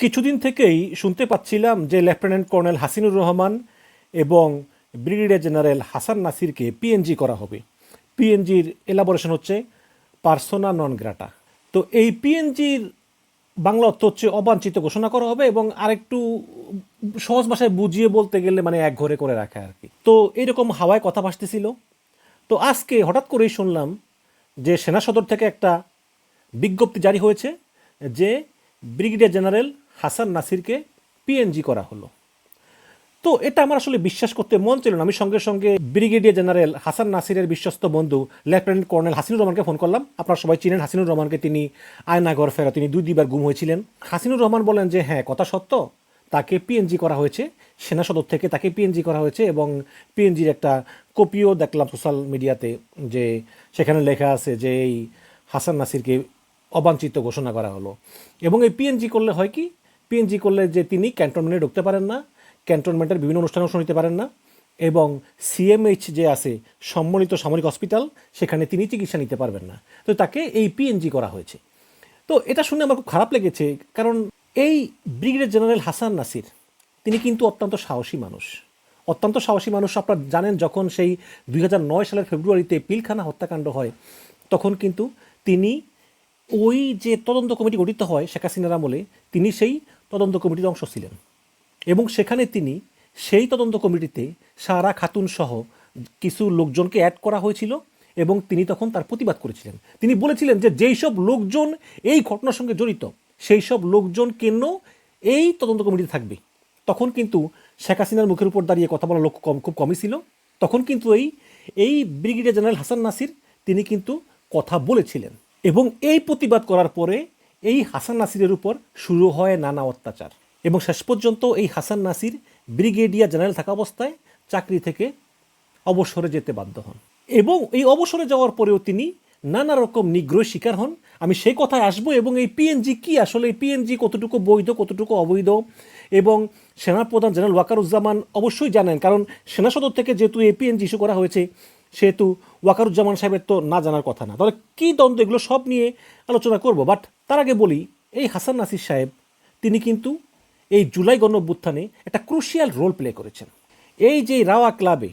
কিছুদিন থেকেই শুনতে পাচ্ছিলাম যে লেফটেন্যান্ট কর্নেল হাসিনুর রহমান এবং ব্রিগেডিয়ার জেনারেল হাসান নাসিরকে পিএনজি করা হবে। পিএনজির এলাবোরেশন হচ্ছে পার্সোনা নন গ্রাটা তো এই পিএনজির বাংলা অর্থ হচ্ছে অবাঞ্ছিত ঘোষণা করা হবে এবং আরেকটু সহজ ভাষায় বুঝিয়ে বলতে গেলে মানে এক ঘরে করে রাখা আর কি। তো এরকম হাওয়ায় কথা ভাসতেছিল। তো আজকে হঠাৎ করেই শুনলাম যে সেনা সদর থেকে একটা বিজ্ঞপ্তি জারি হয়েছে যে ব্রিগেডিয়ার জেনারেল হাসান নাসিরকে পিএনজি করা হলো। তো এটা আমার আসলে বিশ্বাস করতে মন ছিল না। আমি সঙ্গে সঙ্গে ব্রিগেডিয়ার জেনারেল হাসান নাসিরের বিশ্বস্ত বন্ধু, লেফটেন্যান্ট কর্নেল হাসিনুর রহমানকে ফোন করলাম। আপনারা সবাই চিনেন হাসিনুর রহমানকে। তিনি আয়নাঘর ফেরা, তিনি দুই দুইবার গুম হয়েছিলেন। হাসিনুর রহমান বলেন যে হ্যাঁ কথা সত্য। তাকে পিএনজি করা হয়েছে। সেনা সদর থেকে তাকে পিএনজি করা হয়েছে এবং পিএনজির একটা কপিও দেখলাম সোশ্যাল মিডিয়াতে যে, সেখানে লেখা আছে যে, এই হাসান নাসিরকে অবাঞ্ছিত ঘোষণা করা হলো। এবং এই পিএনজি করলে হয় কি পিএনজি করলে যে তিনি ক্যান্টনমেন্টে ঢুকতে পারেন না ক্যান্টনমেন্টের বিভিন্ন অনুষ্ঠানে অংশ নিতে পারেন না এবং সিএমএইচ যে আছে সম্মিলিত সামরিক হসপিটাল, সেখানে তিনি চিকিৎসা নিতে পারবেন না। তো তাকে এই পিএনজি করা হয়েছে। তো এটা শুনে আমার খুব খারাপ লেগেছে, কারণ এই ব্রিগেডিয়ার জেনারেল হাসান নাসির, তিনি কিন্তু অত্যন্ত সাহসী মানুষ। অত্যন্ত সাহসী মানুষ, আপনারা জানেন যখন সেই দুই হাজার নয় সালের ফেব্রুয়ারিতে পিলখানা হত্যাকাণ্ড হয়, তখন কিন্তু তিনি ওই যে তদন্ত কমিটি গঠিত হয় শেখ হাসিনার আমলে, তিনি সেই তদন্ত কমিটির অংশ ছিলেন। এবং সেখানে তিনি সেই তদন্ত কমিটিতে সারা খাতুন সহ কিছু লোকজনকে অ্যাড করা হয়েছিল এবং তিনি তখন তার প্রতিবাদ করেছিলেন। তিনি বলেছিলেন যে যেই সব লোকজন এই ঘটনার সঙ্গে জড়িত, সেই সব লোকজন কেন এই তদন্ত কমিটিতে থাকবে? তখন কিন্তু শেখ হাসিনার মুখের উপর দাঁড়িয়ে কথা বলার লোক কম, খুব কমই ছিল। তখন কিন্তু এই এই ব্রিগেডিয়ার জেনারেল হাসান নাসির, তিনি কিন্তু কথা বলেছিলেন। এবং এই প্রতিবাদ করার পরে এই হাসান নাসিরের উপর শুরু হয় নানা অত্যাচার। এবং শেষ পর্যন্ত এই হাসান নাসির ব্রিগেডিয়ার জেনারেল থাকা অবস্থায় চাকরি থেকে অবসরে যেতে বাধ্য হন। এবং এই অবসরে যাওয়ার পরেও তিনি নানা রকম নিগ্রহ শিকার হন। আমি সেই কথায় আসব এবং এই পিএনজি কি? আসলে এই পিএনজি কতটুকু বৈধ, কতটুকু অবৈধ? এবং সেনাপ্রধান জেনারেল ওয়াকারুজ্জামান অবশ্যই জানেন, কারণ সেনা সদর থেকে যেহেতু এই পিএনজি ইস্যু করা হয়েছে, সেহেতু ওয়াকারুজ্জামান সাহেবের তো না জানার কথা না। তাহলে কী দ্বন্দ্ব? এগুলো সব নিয়ে আলোচনা করব। বাট তার আগে বলি, এই হাসান নাসির সাহেব, তিনি কিন্তু এই জুলাই গণঅভ্যুত্থানে একটা ক্রুশিয়াল রোল প্লে করেছেন। এই যে রাওয়া ক্লাবে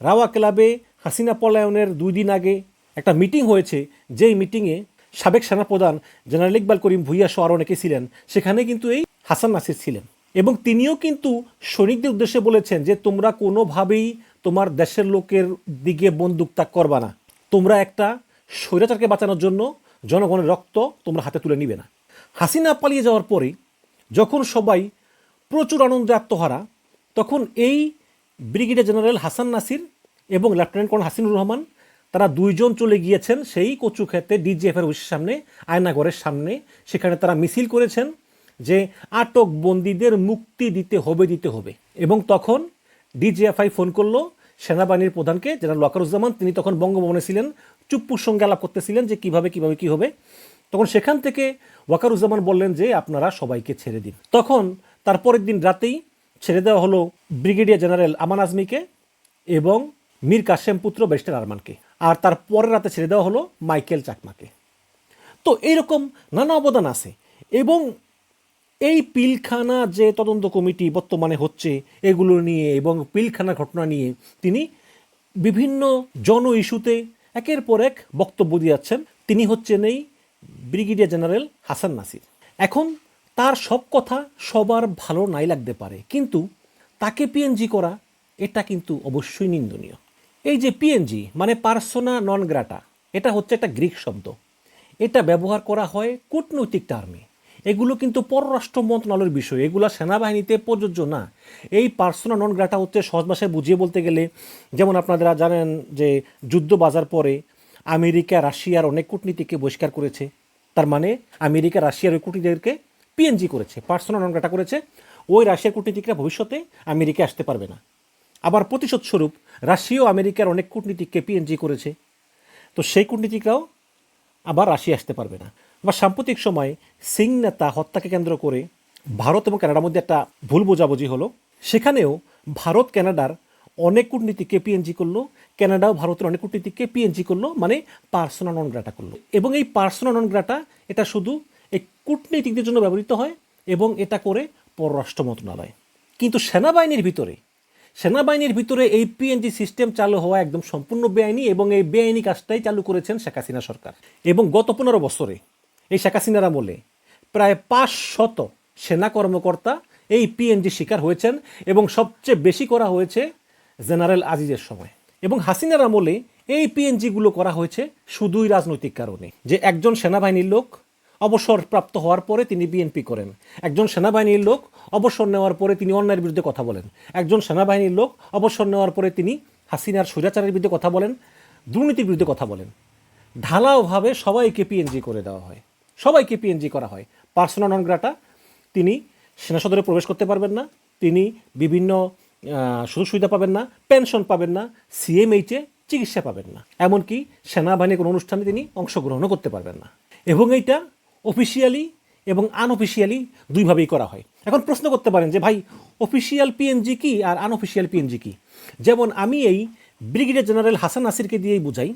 রাওয়া ক্লাবে হাসিনা পলায়নের দুই দিন আগে একটা মিটিং হয়েছে। যেই মিটিংয়ে সাবেক সেনাপ্রধান জেনারেল ইকবাল করিম ভুইয়া সহ আরও অনেকে ছিলেন, সেখানে কিন্তু এই হাসান নাসির ছিলেন। এবং তিনিও কিন্তু সৈনিকদের উদ্দেশ্যে বলেছেন যে, তোমরা কোনোভাবেই তোমার দেশের লোকের দিকে বন্দুক তাক করবা না। তোমরা একটা স্বৈরাচারকে বাঁচানোর জন্য জনগণের রক্ত তোমরা হাতে তুলে নিবে না। হাসিনা পালিয়ে যাওয়ার পরে যখন সবাই প্রচুর আনন্দে আত্মহারা, তখন এই ব্রিগেডিয়ার জেনারেল হাসান নাসির এবং লেফটেন্যান্ট কর্নেল হাসিনুর রহমান, তারা দুইজন চলে গিয়েছেন সেই কচু খেতে ডিজিএফের অফিসের সামনে আয়নাগরের সামনে। সেখানে তারা মিছিল করেছেন যে আটক বন্দীদের মুক্তি দিতে হবে দিতে হবে। এবং তখন ডিজিএফআই ফোন করল সেনাবাহিনীর প্রধানকে, জেনারেল ওয়াকারুজ্জামান, তিনি তখন বঙ্গভবনে ছিলেন চুপ্পুর সঙ্গে আলাপ করতেছিলেন যে কীভাবে কীভাবে, কি হবে। তখন সেখান থেকে ওয়াকারুজ্জামান বললেন যে, আপনারা সবাইকে ছেড়ে দিন। তখন তারপরের দিন রাতেই ছেড়ে দেওয়া হলো ব্রিগেডিয়ার জেনারেল আমান আজমিকে এবং মীর কাশেম পুত্র ব্যারিস্টার আরমানকে। আর তার পরের রাতে ছেড়ে দেওয়া হলো মাইকেল চাকমাকে। তো এইরকম নানা অবদান আছে। এবং এই পিলখানা যে তদন্ত কমিটি বর্তমানে হচ্ছে, এগুলো নিয়ে এবং পিলখানা ঘটনা নিয়ে তিনি বিভিন্ন জন ইস্যুতে একের পর এক বক্তব্য দিয়ে যাচ্ছেন তিনি হচ্ছেন এই ব্রিগেডিয়ার জেনারেল হাসান নাসির। এখন তার সব কথা সবার ভালো নাই লাগতে পারে, কিন্তু তাকে পিএনজি করা, এটা কিন্তু অবশ্যই নিন্দনীয়। এই যে পিএনজি মানে পার্সোনা নন গ্রাটা এটা হচ্ছে একটা গ্রিক শব্দ। এটা ব্যবহার করা হয় কূটনৈতিক টার্মে এগুলো কিন্তু পররাষ্ট্র মন্ত্রণালয়ের বিষয়। এগুলো সেনাবাহিনীতে প্রযোজ্য না। এই পার্সোনা নন গ্রাটা হচ্ছে সহজ ভাষায় বুঝিয়ে বলতে গেলে, যেমন আপনারা জানেন যে যুদ্ধ বাজার পরে আমেরিকা, রাশিয়ার অনেক কূটনীতিকে বহিষ্কার করেছে। তার মানে আমেরিকা, রাশিয়ার ওই কূটনীতিদেরকে পিএনজি করেছে পার্সোনাল নন গ্রাটা করেছে। ওই রাশিয়ার কূটনীতিকরা ভবিষ্যতে আমেরিকা আসতে পারবে না। আবার প্রতিশোধ স্বরূপ রাশিয়া ও আমেরিকার অনেক কূটনীতিককে পিএনজি করেছে। তো সেই কূটনীতিকরাও আবার রাশিয়া আসতে পারবে না। আবার সাম্প্রতিক সময়ে সিং নেতা হত্যাকে কেন্দ্র করে ভারত এবং কানাডার মধ্যে একটা ভুল বোঝাবুঝি হলো। সেখানেও ভারত, কানাডার অনেক কূটনীতিককে পিএনজি করল, কানাডাও ভারতের অনেক কূটনীতিককে পিএনজি করল মানে পার্সোনা নন গ্রাটা করল। এবং এই পার্সোনা নন গ্রাটা, এটা শুধু এই কূটনীতিকদের জন্য ব্যবহৃত হয় এবং এটা করে পররাষ্ট্র মন্ত্রণালয়। কিন্তু সেনাবাহিনীর ভিতরে সেনাবাহিনীর ভিতরে এই পিএনজি সিস্টেম চালু হওয়া একদম সম্পূর্ণ বেআইনি এবং এই বেআইনি কাজটাই চালু করেছেন শেখ হাসিনা সরকার। এবং গত পনেরো বছরে এই শেখ হাসিনার আমলে প্রায় পাঁচ শত সেনা কর্মকর্তা এই পিএনজি শিকার হয়েছেন এবং সবচেয়ে বেশি করা হয়েছে জেনারেল আজিজের সময়। এবং হাসিনার আমলে এই পিএনজিগুলো করা হয়েছে শুধুই রাজনৈতিক কারণে। যে একজন সেনাবাহিনীর লোক অবসরপ্রাপ্ত হওয়ার পরে তিনি বিএনপি করেন, একজন সেনাবাহিনীর লোক অবসর নেওয়ার পরে তিনি অন্যায়ের বিরুদ্ধে কথা বলেন, একজন সেনাবাহিনীর লোক অবসর নেওয়ার পরে তিনি হাসিনার স্বৈরাচারের বিরুদ্ধে কথা বলেন, দুর্নীতির বিরুদ্ধে কথা বলেন। ঢালাওভাবে সবাইকে পিএনজি করে দেওয়া হয়। সবাইকে পিএনজি করা হয়। পার্সোনাল নন গ্রাটা তিনি সেনা সদরে প্রবেশ করতে পারবেন না, তিনি বিভিন্ন সুযোগ সুবিধা পাবেন না পেনশন পাবেন না সিএমএইচে চিকিৎসা পাবেন না, এমনকি সেনাবাহিনীর কোনো অনুষ্ঠানে তিনি অংশগ্রহণও করতে পারবেন না। এবং এইটা অফিসিয়ালি এবং আনঅফিসিয়ালি দুইভাবেই করা হয়। এখন প্রশ্ন করতে পারেন যে, ভাই অফিসিয়াল পিএনজি কি আর আনঅফিসিয়াল পিএনজি কি? যেমন আমি এই ব্রিগেডিয়ার জেনারেল হাসান নাসিরকে দিয়েই বুঝাই।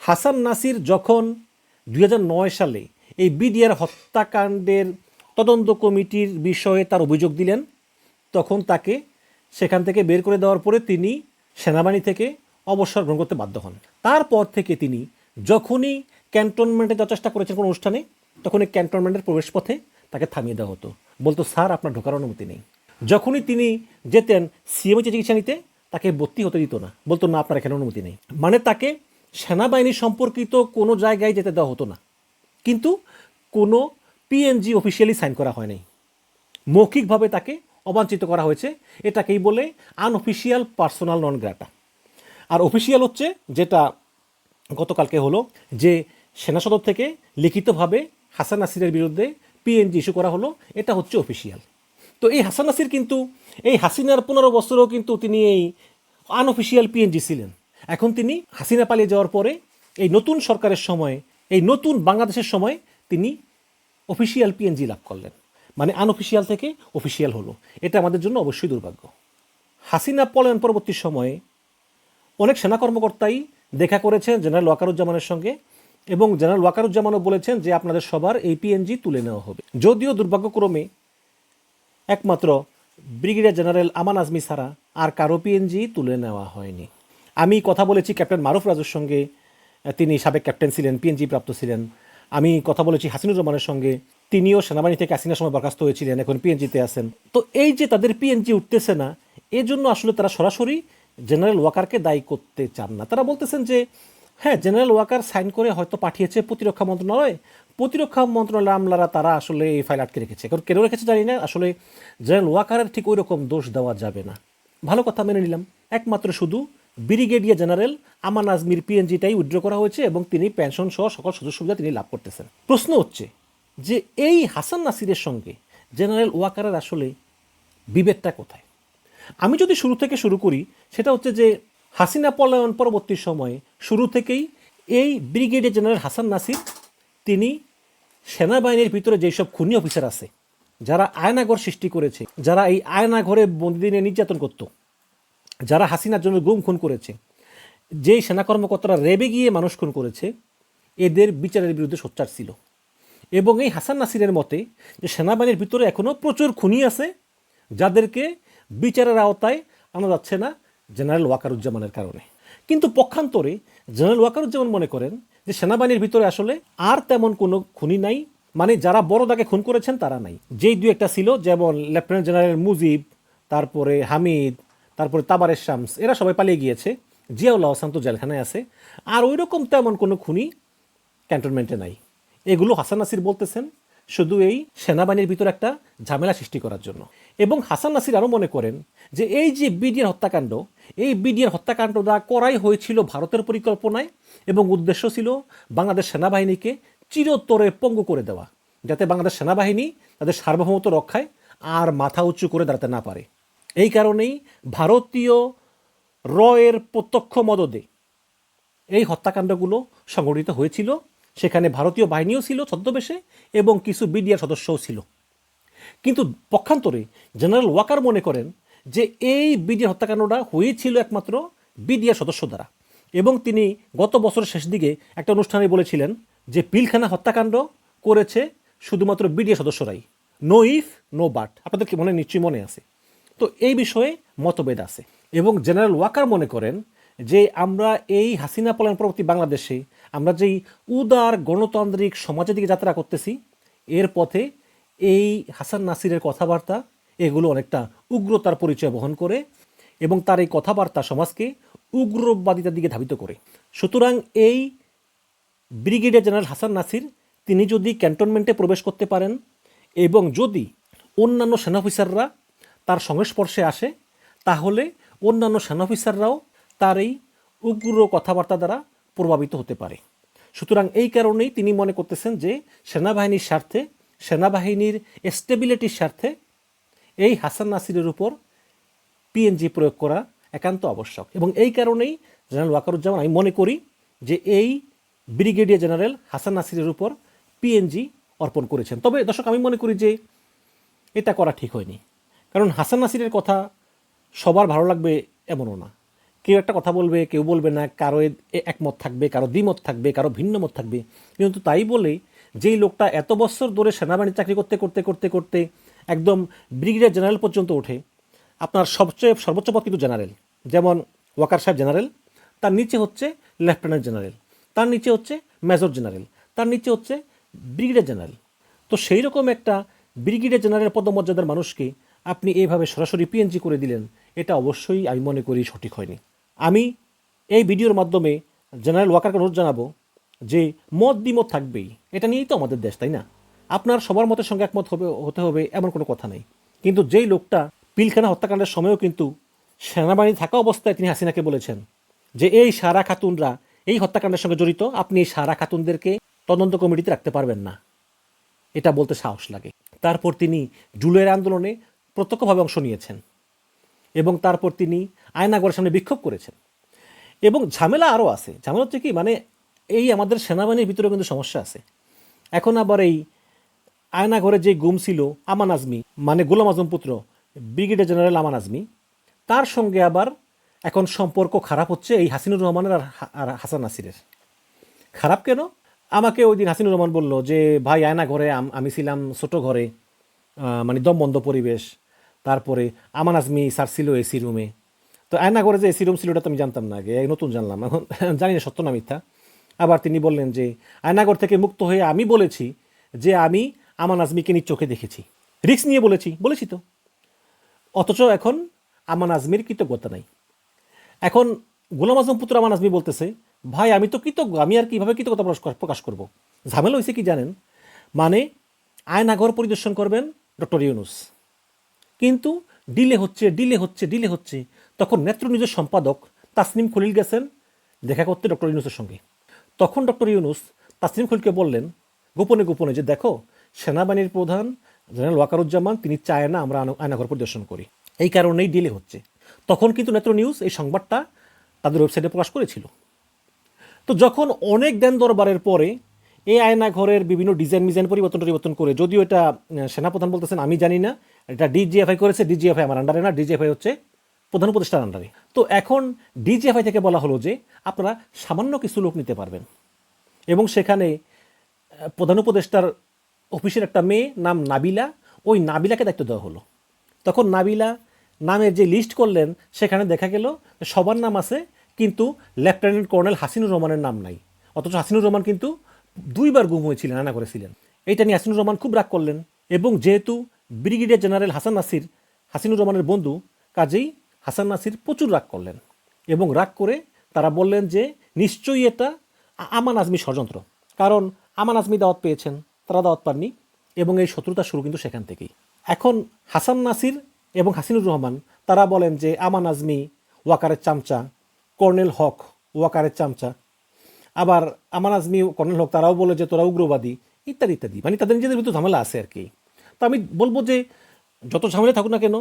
হাসান নাসির যখন দুই হাজার নয় সালে এই বিডিআর হত্যাকাণ্ডের তদন্ত কমিটির বিষয়ে তার অভিযোগ দিলেন। তখন তাকে সেখান থেকে বের করে দেওয়ার পরে তিনি সেনাবাহিনী থেকে অবসর গ্রহণ করতে বাধ্য হন। তারপর থেকে তিনি যখনই ক্যান্টনমেন্টে যাওয়ার চেষ্টা করেছেন কোনো অনুষ্ঠানে তখন এই ক্যান্টনমেন্টের প্রবেশপথে তাকে থামিয়ে দেওয়া হতো। বলতো, স্যার, আপনার ঢোকার অনুমতি নেই। যখনই তিনি যেতেন সিএমএইচে চিকিৎসা নিতে, তাকে ভর্তি হতে দিত না। বলতো, না, আপনার এখানে অনুমতি নেই। মানে তাকে সেনাবাহিনী সম্পর্কিত কোনো জায়গায় যেতে দেওয়া হতো না। কিন্তু কোনো পিএনজি অফিসিয়ালি সাইন করা হয় নাই। মৌখিকভাবে তাকে অবাঞ্ছিত করা হয়েছে, এটাকেই বলে আনঅফিসিয়াল পার্সোনাল নন গ্রাটা আর অফিসিয়াল হচ্ছে যেটা গতকালকে হলো যে সেনা সদর থেকে লিখিতভাবে হাসান নাসিরের বিরুদ্ধে পিএনজি ইস্যু করা হলো, এটা হচ্ছে অফিসিয়াল তো এই হাসান নাসির কিন্তু, এই হাসিনার পনেরো বছরেও কিন্তু তিনি এই আনঅফিসিয়াল পিএনজি ছিলেন। এখন তিনি হাসিনা পালিয়ে যাওয়ার পরে এই নতুন সরকারের সময়, এই নতুন বাংলাদেশের সময় তিনি অফিসিয়াল পিএনজি লাভ করলেন। মানে আনঅফিসিয়াল থেকে অফিসিয়াল হলো। এটা আমাদের জন্য অবশ্যই দুর্ভাগ্য। হাসিনা পলায়ন পরবর্তী সময়ে অনেক সেনা কর্মকর্তাই দেখা করেছেন জেনারেল ওয়াকারুজ্জামানের সঙ্গে এবং জেনারেল ওয়াকারুজ্জামানও বলেছেন যে আপনাদের সবার এই পিএনজি তুলে নেওয়া হবে। যদিও দুর্ভাগ্যক্রমে একমাত্র ব্রিগেডিয়ার জেনারেল আমান আজমি ছাড়া আর কারও পিএনজি তুলে নেওয়া হয়নি। আমি কথা বলেছি ক্যাপ্টেন মারুফ রাজুর সঙ্গে, তিনি সাবেক ক্যাপ্টেন ছিলেন পিএনজি প্রাপ্ত ছিলেন। আমি কথা বলেছি হাসিনুর রহমানের সঙ্গে, তিনিও সেনাবাহিনী থেকে হাসিনার সময় বরখাস্ত হয়েছিলেন, এখন পিএনজিতে আছেন। তো এই যে তাদের পিএনজি উঠতেছে না, এজন্য আসলে তারা সরাসরি জেনারেল ওয়াকারকে দায়ী করতে চান না। তারা বলতেছেন যে হ্যাঁ জেনারেল ওয়াকার সাইন করে হয়তো পাঠিয়েছে প্রতিরক্ষা মন্ত্রণালয়। প্রতিরক্ষা মন্ত্রণালয় আমলারা তারা আসলে এই ফাইল আটকে রেখেছে। কারণ কেন রেখেছে জানি না, আসলে জেনারেল ওয়াকারের ঠিক ওই রকম দোষ দেওয়া যাবে না। ভালো কথা মেনে নিলাম। একমাত্র শুধু ব্রিগেডিয়ার জেনারেল আমান আজমির পিএনজিটাই উইথড্র করা হয়েছে এবং তিনি পেনশন সহ সকল সুযোগ সুবিধা তিনি লাভ করতেছেন। প্রশ্ন হচ্ছে যে এই হাসান নাসিরের সঙ্গে জেনারেল ওয়াকারের আসলে বিভেদটা কোথায়? আমি যদি শুরু থেকে শুরু করি, সেটা হচ্ছে যে হাসিনা পলায়ন পরবর্তী সময়ে শুরু থেকেই এই ব্রিগেডিয়ার জেনারেল হাসান নাসির, তিনি সেনাবাহিনীর ভিতরে যেসব খুনি অফিসার আছে, যারা আয়নাঘর সৃষ্টি করেছে, যারা এই আয়নাঘরে বন্দি নিয়ে নির্যাতন করত যারা হাসিনার জন্য গুম খুন করেছে, যেই সেনা কর্মকর্তারা রেবে গিয়ে মানুষ খুন করেছে, এদের বিচারের বিরুদ্ধে সোচ্চার ছিল। এবং এই হাসান নাসিরের মতে যে সেনাবাহিনীর ভিতরে এখনও প্রচুর খুনি আছে, যাদেরকে বিচারের আওতায় আনা যাচ্ছে না জেনারেল ওয়াকারুজ্জামানের কারণে। কিন্তু পক্ষান্তরে জেনারেল ওয়াকারুজ্জামান মনে করেন যে সেনাবাহিনীর ভিতরে আসলে আর তেমন কোনো খুনি নাই মানে যারা বড় দাগে খুন করেছেন তারা নাই। যেই দু একটা ছিল, যেমন লেফটেন্যান্ট জেনারেল মুজিব, তারপরে হামিদ তারপরে তাবারের শামস, এরা সবাই পালিয়ে গিয়েছে। জিয়াউল্লাহ হাসান তো জেলখানায় আছে। আর ওই রকম তেমন কোনো খুনি ক্যান্টনমেন্টে নাই। এগুলো হাসান নাসির বলতেছেন, শুধু এই সেনাবাহিনীর ভিতর একটা ঝামেলা সৃষ্টি করার জন্য। এবং হাসান নাসির আরও মনে করেন যে এই যে বিডিআর হত্যাকাণ্ড, এই বিডিআর হত্যাকাণ্ডটা করাই হয়েছিল ভারতের পরিকল্পনায় এবং উদ্দেশ্য ছিল বাংলাদেশ সেনাবাহিনীকে চিরতরে পঙ্গু করে দেওয়া, যাতে বাংলাদেশ সেনাবাহিনী তাদের সার্বভৌমত্ব রক্ষায় আর মাথা উঁচু করে দাঁড়াতে না পারে। এই কারণেই ভারতীয় রয়ের প্রত্যক্ষ মদদে এই হত্যাকাণ্ডগুলো সংঘটিত হয়েছিল। সেখানে ভারতীয় বাহিনীও ছিল ছদ্মবেশে এবং কিছু বিডিআর সদস্যও ছিল। কিন্তু পক্ষান্তরে জেনারেল ওয়াকার মনে করেন যে এই বিডিআর হত্যাকাণ্ডটা হয়েছিল একমাত্র বিডিআর সদস্য দ্বারা এবং তিনি গত বছরের শেষ দিকে একটা অনুষ্ঠানে বলেছিলেন যে পিলখানা হত্যাকাণ্ড করেছে শুধুমাত্র BDR সদস্যরাই। No if, no but. আপনাদের কি মনে নিশ্চয়ই মনে আছে। তো এই বিষয়ে মতভেদ আছে। এবং জেনারেল ওয়াকার মনে করেন যে আমরা এই হাসিনা পলায়ন পরবর্তী বাংলাদেশে আমরা যেই উদার গণতান্ত্রিক সমাজের দিকে যাত্রা করতেছি, এর পথে এই হাসান নাসিরের কথাবার্তা, এগুলো অনেকটা উগ্রতার পরিচয় বহন করে এবং তার এই কথাবার্তা সমাজকে উগ্রবাদিতার দিকে ধাবিত করে। সুতরাং এই ব্রিগেডিয়ার জেনারেল হাসান নাসির, তিনি যদি ক্যান্টনমেন্টে প্রবেশ করতে পারেন এবং যদি অন্যান্য সেনা অফিসাররা তার সংস্পর্শে আসে, তাহলে অন্যান্য সেনা অফিসাররাও তার এই উগ্র কথাবার্তা দ্বারা প্রভাবিত হতে পারে। সুতরাং এই কারণেই তিনি মনে করতেছেন যে সেনাবাহিনীর স্বার্থে, সেনাবাহিনীর স্টেবিলিটির স্বার্থে এই হাসান নাসিরের উপর পিএনজি প্রয়োগ করা একান্ত আবশ্যক। এবং এই কারণেই জেনারেল ওয়াকারুজ্জামান, আমি মনে করি যে এই ব্রিগেডিয়ার জেনারেল হাসান নাসিরের উপর পিএনজি অর্পণ করেছেন। তবে দর্শক, আমি মনে করি যে এটা করা ঠিক হয়নি। কারণ হাসান নাসিরের কথা সবার ভালো লাগবে এমনও না। কেউ একটা কথা বলবে, কেউ বলবে না, কারও একমত থাকবে, কারও দ্বিমত থাকবে, কারও ভিন্ন মত থাকবে। কিন্তু তাই বলে যেই লোকটা এত বছর ধরে সেনাবাহিনী চাকরি করতে করতে করতে করতে একদম ব্রিগেডিয়ার জেনারেল পর্যন্ত ওঠে, আপনার সবচেয়ে সর্বোচ্চ পদ কিন্তু জেনারেল। যেমন ওয়াকার সাহেব জেনারেল, তার নিচে হচ্ছে লেফটেন্যান্ট জেনারেল, তার নিচে হচ্ছে মেজর জেনারেল, তার নিচে হচ্ছে ব্রিগেডিয়ার জেনারেল। তো সেই রকম একটা ব্রিগেডিয়ার জেনারেল পদমর্যাদার মানুষকে আপনি এইভাবে সরাসরি পিএনজি করে দিলেন, এটা অবশ্যই আমি মনে করি সঠিক হয়নি। আমি এই ভিডিওর মাধ্যমে জেনারেল ওয়াকারকে অনুরোধ জানাব যে মত দ্বিমত থাকবেই। এটা নিয়েই তো আমাদের দেশ, তাই না? আপনার সবার মতের সঙ্গে একমত হবে, হতে হবে এমন কোনো কথা নেই। কিন্তু যেই লোকটা পিলখানা হত্যাকাণ্ডের সময়ও কিন্তু সেনাবাহিনী থাকা অবস্থায় তিনি হাসিনাকে বলেছেন যে এই সারা খাতুনরা এই হত্যাকাণ্ডের সঙ্গে জড়িত, আপনি এই সারা খাতুনদেরকে তদন্ত কমিটিতে রাখতে পারবেন না। এটা বলতে সাহস লাগে। তারপর তিনি জুলাইয়ের আন্দোলনে প্রত্যক্ষভাবে অংশ নিয়েছেন এবং তারপর তিনি আয়নাগরের সামনে বিক্ষোভ করেছেন। এবং ঝামেলা আরও আছে। ঝামেলা হচ্ছে কি? মানে এই আমাদের সেনাবাহিনীর ভিতরেও কিন্তু সমস্যা আছে। এখন আবার এই আয়নাঘরে যে গুম ছিল আমান আজমি মানে গোলাম আজম পুত্র, ব্রিগেডিয়ার জেনারেল আমান আজমি, তার সঙ্গে আবার এখন সম্পর্ক খারাপ হচ্ছে এই হাসিনুর রহমানের আর হাসান নাসিরের। খারাপ কেন? আমাকে ওই দিন হাসিনুর রহমান বলল যে, ভাই আয়না ঘরে আমি ছিলাম ছোট ঘরে মানে দম বন্ধ পরিবেশ তারপরে আমান আজমি স্যার ছিল এসি রুমে তো আয়না ঘরে যে এসি রুম ছিল, ওটা তো আমি জানতাম না আগে নতুন জানলাম, এখন জানি না, সত্য না মিথ্যা। আবার তিনি বললেন যে আয়নাগর থেকে মুক্ত হয়ে আমি বলেছি যে, আমি আমান আজমিকে নিজ চোখে দেখেছি। রিস্ক নিয়ে বলেছি বলেছি তো। অথচ এখন আমান আজমির কৃতজ্ঞতা নাই। এখন গোলাম আজম পুত্র আমান আজমি বলতেছে, ভাই, আমি তো কৃতজ্ঞ, আমি আর কীভাবে কৃতজ্ঞতা প্রকাশ প্রকাশ করব? ঝামেলা হয়েছে কি জানেন? মানে আয়নাঘর পরিদর্শন করবেন ডক্টর ইউনুস। কিন্তু ডিলে হচ্ছে ডিলে হচ্ছে ডিলে হচ্ছে। তখন নেত্র নিজের সম্পাদক তাসনিম খলিল গেছেন দেখা করতে ডক্টর ইউনুসের সঙ্গে। তখন ডক্টর ইউনুস তাসনিম খলিলকে বললেন, গোপনে গোপনে যে দেখো, সেনাবাহিনীর প্রধান জেনারেল ওয়াকারুজ্জামান, তিনি চায় না আমরা আয়না- আয়নাঘর পরিদর্শন করি। এই কারণেই ডিলে হচ্ছে। তখন কিন্তু নেত্র নিউজ এই সংবাদটা তাদের ওয়েবসাইটে প্রকাশ করেছিল। তো যখন অনেক দেন দরবারের পরে এই আয়নাঘরের বিভিন্ন ডিজাইন মিজাইন পরিবর্তন পরিবর্তন করে, যদিও এটা সেনাপ্রধান বলতেছেন, আমি জানি না এটা ডিজিএফআই করেছে ডিজিএফআই আমার আন্ডারে না ডিজিএফআই হচ্ছে প্রধান উপদেষ্টার আন্ডারে তো এখন ডিজিএফআই থেকে বলা হলো যে আপনারা সামান্য কিছু লোক নিতে পারবেন। এবং সেখানে প্রধান উপদেষ্টার অফিসের একটা মেয়ে নাম নাবিলা, ওই নাবিলাকে দায়িত্ব দেওয়া হলো। তখন নাবিলা নামের যে লিস্ট করলেন, সেখানে দেখা গেল সবার নাম আছে, কিন্তু লেফটেন্যান্ট কর্নেল হাসিনুর রহমানের নাম নাই। অথচ হাসিনুর রহমান কিন্তু দুইবার গুম হয়েছিলেন, আনা করেছিলেন। এইটা নিয়ে হাসিনুর রহমান খুব রাগ করলেন। এবং যেহেতু ব্রিগেডিয়ার জেনারেল হাসান নাসির, হাসিনুর রহমানের বন্ধু কাজেই হাসান নাসির প্রচুর রাগ করলেন এবং রাগ করে তারা বললেন যে, নিশ্চয়ই এটা আমান আজমি ষড়যন্ত্র। কারণ আমান আজমি দাওয়াত পেয়েছেন, তারা দাওয়াত পাননি এবং এই শত্রুতা শুরু কিন্তু সেখান থেকেই। এখন হাসান নাসির এবং হাসিনুর রহমান, তারা বলেন যে, আমান আজমি, ওয়াকারের চামচা, কর্নেল হক, ওয়াকারের চামচা। আবার আমান আজমি, কর্নেল হক, তারাও বলে যে, তোরা উগ্রবাদী, ইত্যাদি ইত্যাদি। মানে তাদের নিজেদের ভিতরে ঝামেলা আছে আর কি। তো আমি বলব যে যত ঝামেলা থাকুক না কেন,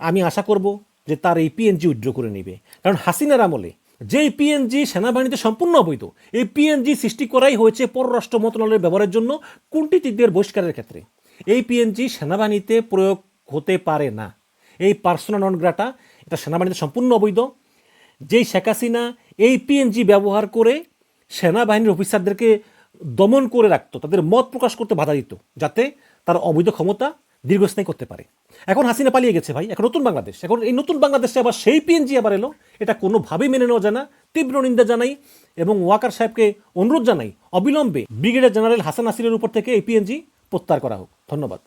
আমি আশা করব যে তার এই পিএনজি উইথড্র করে নেবে। কারণ হাসিনার আমলে যেই পিএনজি সেনাবাহিনীতে সম্পূর্ণ অবৈধ, এই পিএনজি সৃষ্টি করাই হয়েছে পররাষ্ট্র মন্ত্রণালয়ের ব্যবহারের জন্য কূটনীতিকদের বহিষ্কারের ক্ষেত্রে। এই পিএনজি সেনাবাহিনীতে প্রয়োগ হতে পারে না। এই পার্সোনাল নন গ্রাটা এটা সেনাবাহিনীতে সম্পূর্ণ অবৈধ। যেই শেখ হাসিনা এই পিএনজি ব্যবহার করে সেনাবাহিনীর অফিসারদেরকে দমন করে রাখতো, তাদের মত প্রকাশ করতে বাধা দিত, যাতে তার অবৈধ ক্ষমতা দীর্ঘস্থায়ী করতে পারে। এখন হাসিনা পালিয়ে গেছে ভাই, এখন নতুন বাংলাদেশ। এখন এই নতুন বাংলাদেশে আবার সেই পিএনজি আবার এলো, এটা কোনোভাবেই মেনে নেওয়া যায় না। তীব্র নিন্দা জানাই এবং ওয়াকার সাহেবকে অনুরোধ জানাই, অবিলম্বে ব্রিগেডিয়ার জেনারেল হাসান নাসিরের উপর থেকে এই পিএনজি প্রত্যাহার করা হোক। ধন্যবাদ।